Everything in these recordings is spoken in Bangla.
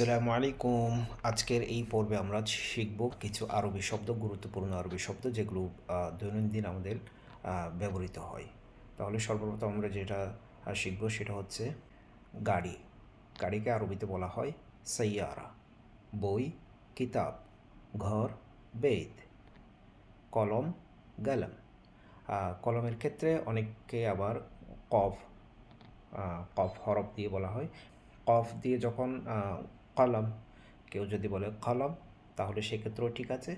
আসসালামু আলাইকুম। আজকের এই পর্বে আমরা শিখব কিছু আরবি শব্দ, গুরুত্বপূর্ণ আরবি শব্দ যেগুলো দৈনন্দিন আমাদের ব্যবহৃত হয়। তাহলে সর্বপ্রথম আমরা যেটা শিখব সেটা হচ্ছে গাড়ি। গাড়িকে আরবিতে বলা হয় সাইয়ারা। বই, কিতাব, ঘর বেদ কলম, গালাম। কলমের ক্ষেত্রে অনেককে আবার কফ কফ হরফ দিয়ে বলা হয়। কফ দিয়ে যখন কলম। কেউ যদি বলে কলম, তাহলে সেক্ষেত্রেও ঠিক আছে।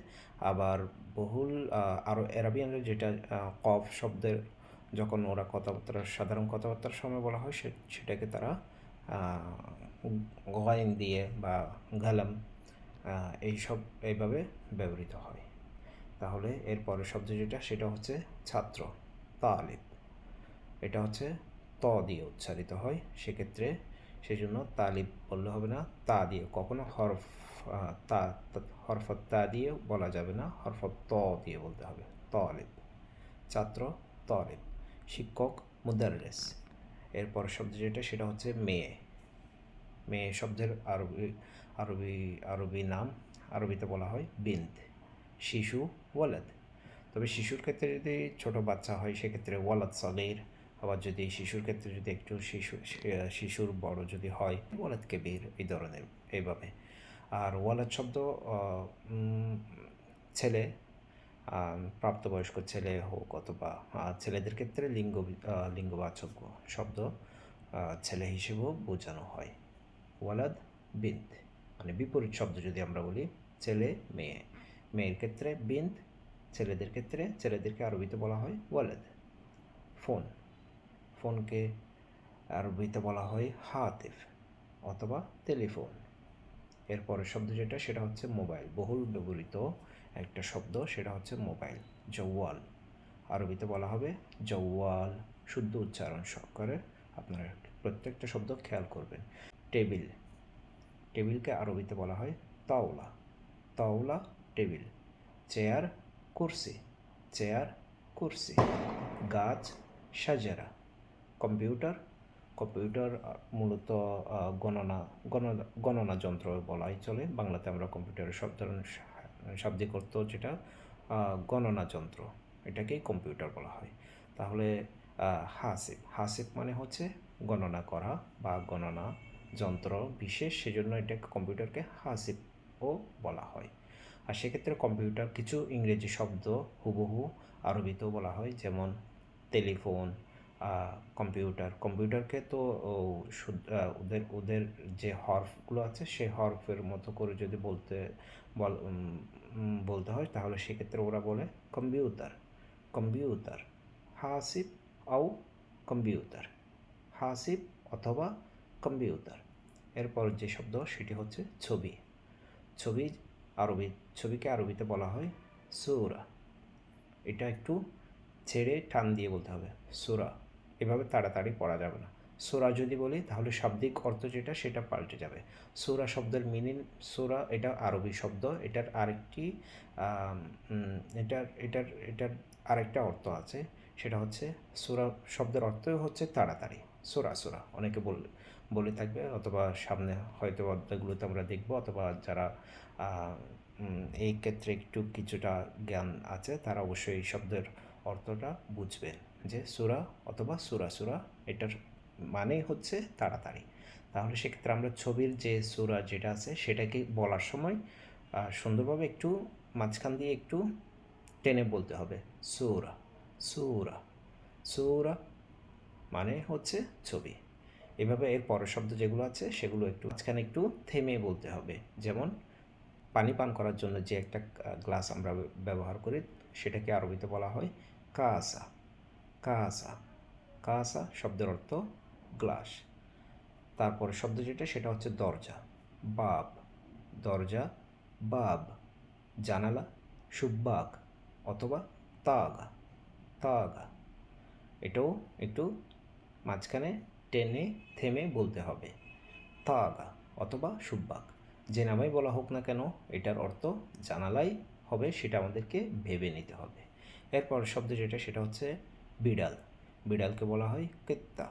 আবার বহুল আরও অ্যারাবিয়ানরা যেটা কফ শব্দের যখন ওরা কথাবার্তা, সাধারণ কথাবার্তার সময় বলা হয় সেটাকে তারা গয়ন দিয়ে বা গালাম এইসব, এইভাবে ব্যবহৃত হয়। তাহলে এর পরের শব্দ যেটা, সেটা হচ্ছে ছাত্র, তালিব। এটা হচ্ছে ত দিয়ে উচ্চারিত হয়। সেক্ষেত্রে সেই জন্য তালিব বললে হবে না, তা দিয়ে, কখনো হরফ তা, তা- হরফ তা দিয়ে বলা যাবে না, হরফ ত দিয়ে বলতে হবে, তলিব। ছাত্র, তলিব, শিক্ষক, মুদাররেস। এরপর শব্দ যেটা, সেটা হচ্ছে মেয়ে মেয়ে শব্দের আরবি আরবি আরবি নাম, আরবিতে বলা হয় বিন্দ, শিশু, ওয়ালাদ। তবে শিশুর ক্ষেত্রে যদি ছোট বাচ্চা হয়, সেক্ষেত্রে ওয়ালাদ সগির আবার যদি শিশুর ক্ষেত্রে যদি একটু শিশু শিশুর বড় যদি হয় ওয়ালাদ কেবির এই ধরনের, এইভাবে। আর ওয়ালাদ শব্দ ছেলে প্রাপ্তবয়স্ক ছেলে হোক অথবা ছেলেদের ক্ষেত্রে লিঙ্গ লিঙ্গবাচক শব্দ ছেলে হিসেবেও বোঝানো হয়। ওয়ালাদ বিন্ত মানে বিপরীত শব্দ যদি আমরা বলি, ছেলে, মেয়ে। মেয়ের ক্ষেত্রে বিন্ত ছেলেদের ক্ষেত্রে, ছেলেদেরকে আরবিতে বলা হয় ওয়ালাদ। ফোন। ফোনকে আরবিতে বলা হয় হাতিফ অথবা টেলিফোন। এরপরের শব্দ যেটা, সেটা হচ্ছে মোবাইল। বহুল ব্যবহৃত একটা শব্দ, সেটা হচ্ছে মোবাইল। জওয়াল। আরবিতে বলা হবে জওয়াল। শুদ্ধ উচ্চারণ সহকারে আপনারা প্রত্যেকটা শব্দ খেয়াল করবেন। টেবিল। টেবিলকে আরবিতে বলা হয় তাওলা। তাওলা, টেবিল। চেয়ার, কুরসি। চেয়ার, কুরসি। গাছ, সাজারা। কম্পিউটার কম্পিউটার মূলত গণনা গণনা গণনা যন্ত্র বলাই চলে। বাংলাতে আমরা কম্পিউটারের সব ধরনের শা- শাব্দিক অর্থ যেটা গণনা যন্ত্র এটাকেই কম্পিউটার বলা হয়। তাহলে আহ, হাসিব হাসিব মানে হচ্ছে গণনা করা বা গণনা যন্ত্র বিশেষ সেজন্য এটাকে কম্পিউটারকে হাসিবও বলা হয়। আর সেক্ষেত্রে কম্পিউটার কিছু ইংরেজি শব্দ হুবহু আরবিতেও বলা হয় যেমন টেলিফোন কম্পিউটার। কম্পিউটারকে তো ওদের ওদের যে হরফগুলো আছে সেই হরফের মতো করে যদি বলতে, বল বলতে হয়, তাহলে সেক্ষেত্রে ওরা বলে কম্পিউটার। কম্পিউটার। হাসিব আও কম্পিউটার। হাসিব অথবা কম্পিউটার। এরপর যে শব্দ, সেটি হচ্ছে ছবি। ছবি আরবি, ছবিকে আরবিতে বলা হয় সুরা। এটা একটু ছেড়ে টান দিয়ে বলতে হবে। সুরা। এভাবে তাড়াতাড়ি পড়া যাবে না। সোরা যদি বলি, তাহলে শাব্দিক অর্থ যেটা, সেটা পাল্টে যাবে। সোরা শব্দের মিনিং সোরা এটা আরবি শব্দ, এটার আরেকটি এটার এটার এটার আরেকটা অর্থ আছে, সেটা হচ্ছে সোরা শব্দের অর্থ হচ্ছে তাড়াতাড়ি। সোরা সোরা, অনেকে বল, বলে থাকবে, অথবা সামনে হয়তো অধ্যায়গুলোতে আমরা দেখব, অথবা যারা এই ক্ষেত্রে একটু কিছুটা জ্ঞান আছে, তারা অবশ্যই এই শব্দের অর্থটা বুঝবেন। যে সুরা অথবা সুরা সুরা এটার মানে হচ্ছে তাড়াতাড়ি। তাহলে সেক্ষেত্রে আমরা ছবির যে সুরা যেটা আছে সেটাকে বলার সময় সুন্দরভাবে একটু মাঝখান দিয়ে একটু টেনে বলতে হবে। সুরা সুরা সুরা মানে হচ্ছে ছবি। এভাবে এর পরের শব্দ যেগুলো আছে সেগুলো একটু মাঝখানে একটু থেমে বলতে হবে। যেমন পানি পান করার জন্য যে একটা গ্লাস আমরা ব্যবহার করি সেটাকে আরবিতে বলা হয় কাসা। কাসা। কাসা শব্দের অর্থ গ্লাস। তারপরে শব্দ যেটা, সেটা হচ্ছে দরজা। বাব। দরজা, বাব। জানালা সুব্বাক অথবা তাগা। তাগা। এটাও একটু মাঝখানে টেনে থেমে বলতে হবে। তাগা অথবা সুব্বাক যে নামেই বলা হোক না কেন, এটার অর্থ জানালাই হবে, সেটা আমাদেরকে ভেবে নিতে হবে। এরপর শব্দ যেটা, সেটা হচ্ছে বিড়াল। বিড়ালকে বলা হয় কেত্তা।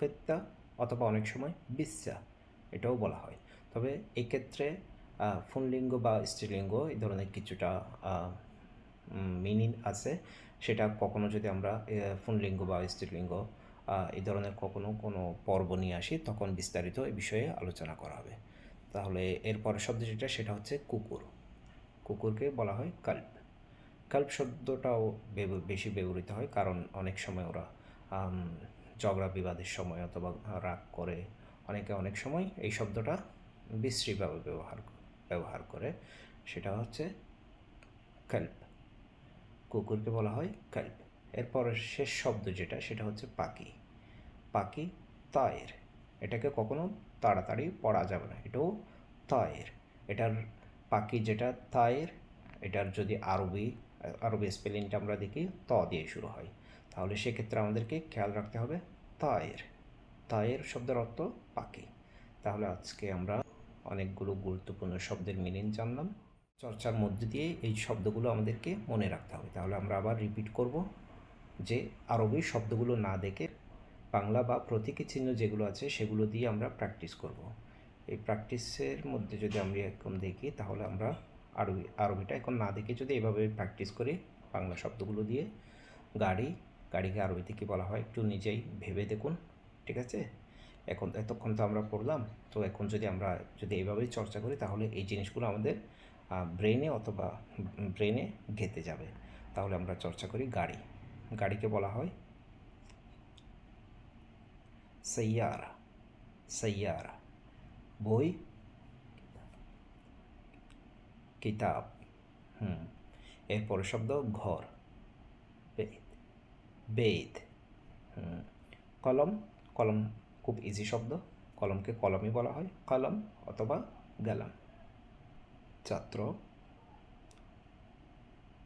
কেত্তা অথবা অনেক সময় বিচ্ছা এটাও বলা হয়। তবে এক্ষেত্রে আহ, পুংলিঙ্গ বা স্ত্রীলিঙ্গ এই ধরনের কিছুটা মিনিং আছে। সেটা কখনো যদি আমরা আহ, পুংলিঙ্গ বা স্ত্রীলিঙ্গ এই ধরনের কখনো কোনো পর্ব নিয়ে আসি তখন বিস্তারিত এই বিষয়ে আলোচনা করা হবে। তাহলে এর পরের শব্দ যেটা সেটা হচ্ছে কুকুর। কুকুরকে বলা হয় কাল্প। কাল্প শব্দটাও বেশি ব্যবহৃত হয়, কারণ অনেক সময় ওরা ঝগড়া বিবাদের সময় অথবা রাগ করে অনেকে অনেক সময় এই শব্দটা বিশ্রীভাবে ব্যবহার ব্যবহার করে। সেটা হচ্ছে কাল্প। কুকুরকে বলা হয় কাল্প। এরপর শেষ শব্দ যেটা, সেটা হচ্ছে পাখি। পাখি তায়ের। এটাকে কখনো তাড়াতাড়ি পড়া যাবে না। এটাও তায়ের। এটার পাখি যেটা তায়ের, এটার যদি আরবি আরবি স্পেলিংটা আমরা দেখি ত দিয়ে শুরু হয়। তাহলে সেক্ষেত্রে আমাদেরকে খেয়াল রাখতে হবে তায়ের। তায়ের শব্দের অর্থ পাখি। তাহলে আজকে আমরা অনেকগুলো গুরুত্বপূর্ণ শব্দের মিনিং জানলাম। চর্চার মধ্যে দিয়ে এই শব্দগুলো আমাদেরকে মনে রাখতে হবে। তাহলে আমরা আবার রিপিট করব যে আরবি শব্দগুলো না দেখে বাংলা বা প্রতীকী চিহ্ন যেগুলো আছে সেগুলো দিয়ে আমরা প্র্যাকটিস করব। এই প্র্যাকটিসের মধ্যে যদি আমরা এখন দেখি তাহলে আমরা আরবি আরবিটা এখন না দেখে যদি এভাবে প্র্যাকটিস করি বাংলা শব্দগুলো দিয়ে গাড়ি, গাড়িকে আরবিতে কী বলা হয় একটু নিজেই ভেবে দেখুন, ঠিক আছে? এখন এতক্ষণ তো আমরা পড়লাম, তো এখন যদি আমরা যদি এইভাবেই চর্চা করি তাহলে এই জিনিসগুলো আমাদের ব্রেনে অথবা ব্রেনে গেঁথে যাবে। তাহলে আমরা চর্চা করি গাড়ি। গাড়িকে বলা হয় সৈয়ারা সৈয়ারা বই কিতাব। হুম, এরপরে শব্দ ঘর। বেদ। বেদ। হুম, কলম। কলম খুব ইজি শব্দ। কলমকে কলমই বলা হয়। কলম অথবা গালাম। ছাত্র।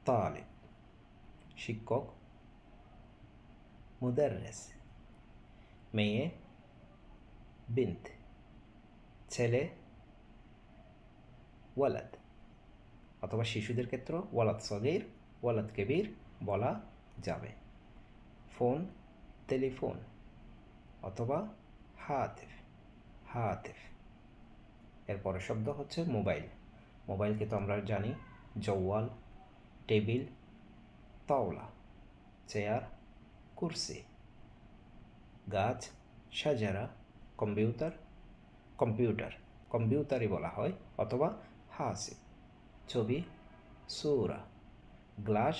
তালেব। শিক্ষক। মুদাররেস। মেয়ে। বিন্ত ছেলে। ওয়ালাদ। অথবা শিশুদের ক্ষেত্রে ওয়ালাদ সগির, ওয়ালাদ কেবির বলা যাবে। ফোন, টেলিফোন অথবা হাতেফ হাতেফ। এর পরের শব্দ হচ্ছে মোবাইল। মোবাইলকে তো আমরা জানি জওয়াল, টেবিল, তাওলা, চেয়ার, কুরসি, গাছ, সাজারা, কম্পিউটার কম্পিউটার। কম্পিউটারই বলা হয় অথবা হাসিব। ছবি, সুরা, গ্লাস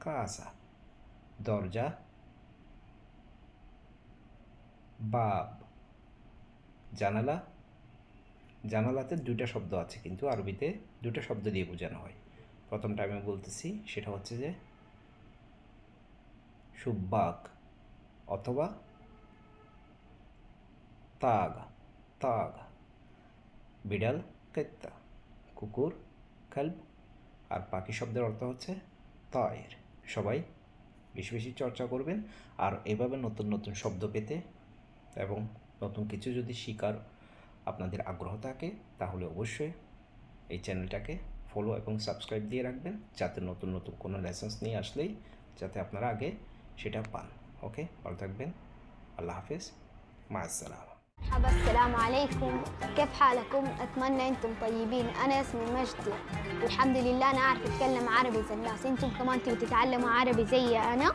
কাসা দরজা, বাব, জানালা। জানালাতে দুইটা শব্দ আছে কিন্তু আরবিতে দুটো শব্দ দিয়ে বোঝানো হয়। প্রথমটা আমি বলতেছি, সেটা হচ্ছে যে সুব্বাক অথবা তাগা তাগা, বিড়াল, কেত্তা, কুকুর কাল্ব, আর পাখি শব্দের অর্থ হচ্ছে তয়ের। সবাই বেশি বেশি চর্চা করবেন আর এভাবে নতুন নতুন শব্দ পেতে এবং নতুন কিছু যদি শিকার আপনাদের আগ্রহ থাকে, তাহলে অবশ্যই এই চ্যানেলটাকে ফলো এবং সাবস্ক্রাইব দিয়ে রাখবেন, যাতে নতুন নতুন কোনো লেসন্স নিয়ে আসলেই যাতে আপনারা আগে সেটা পান। ওকে ভালো থাকবেন। আল্লাহ হাফেজ। মা আসসালাম مرحبا السلام عليكم. كيف حالكم؟ أتمنى أنتم طيبين. أنا اسمي مجدي الحمد لله أنا أعرف أتكلم عربي زي الناس. أنتم كمان تبي تتعلموا عربي زي أنا؟